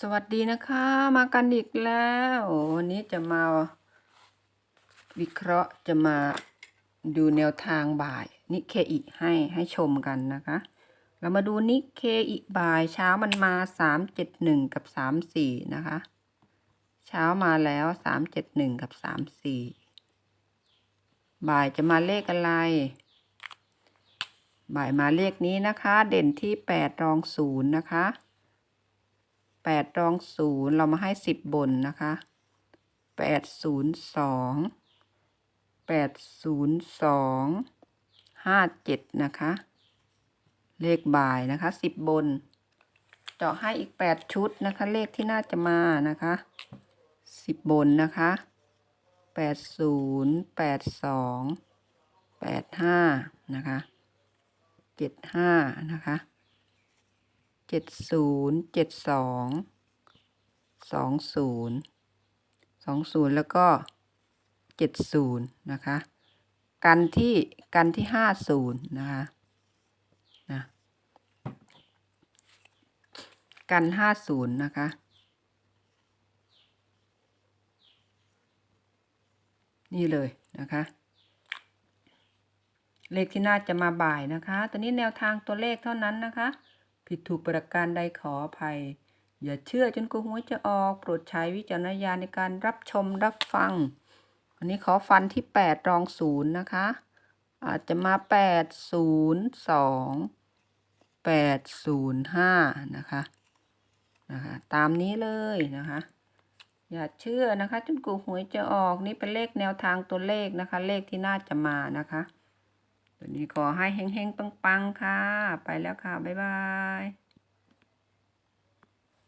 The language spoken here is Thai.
สวัสดีนะคะมากันอีกแล้ววันนี้จะมาวิเคราะห์จะมาดูแนวทางบ่ายนิเคอิให้ให้ชมกันนะคะ เรามาดูนิเคอิบ่ายเช้ามันมาสามเจ็ดหนึ่งกับสามสี่นะคะ เช้ามาแล้วสามเจ็ดหนึ่งกับสามสี่บ่ายจะมาเลขอะไร บ่ายมาเลขนี้นะคะ เด่นที่แปดรองศูนย์นะคะ แปดรองศูนย์เรามาให้สิบบนนะคะแปดศูนย์สองแปดศูนย์สองห้าเจ็ดนะคะ เลขบ่ายนะคะสิบบนเจาะให้อีกแปดชุดนะคะ เลขที่น่าจะมานะคะสิบบนนะคะแปดศูนย์แปดสองแปดห้านะคะเจ็ดห้านะคะ เจ็ดศูนย์เจ็ดสองสองศูนย์สองศูนย์แล้วก็เจ็ดศูนย์นะคะ กันที่กันที่ห้าศูนย์นะคะนะกันห้าศูนย์นะคะนี่เลยนะคะ เลขที่น่าจะมาบ่ายนะคะ ตอนนี้แนวทางตัวเลขเท่านั้นนะคะ ผิดถูกประการใดขออภัย อย่าเชื่อจนกลัวหวยจะออก โปรดใช้วิจารณญาณในการรับชมรับฟัง อันนี้ขอฟันที่ 8 รองศูนย์นะคะ อาจจะมา 8 0 2 8 0 5 นะคะนะคะ ตามนี้เลยนะคะ อย่าเชื่อนะคะ จนกลัวหวยจะออกนี่เป็นเลขแนวทางตัวเลขนะคะ เลขที่น่าจะมานะคะ ตัวนี้ขอให้เฮงๆปังๆค่ะ ไปแล้วค่ะ บ๊ายบาย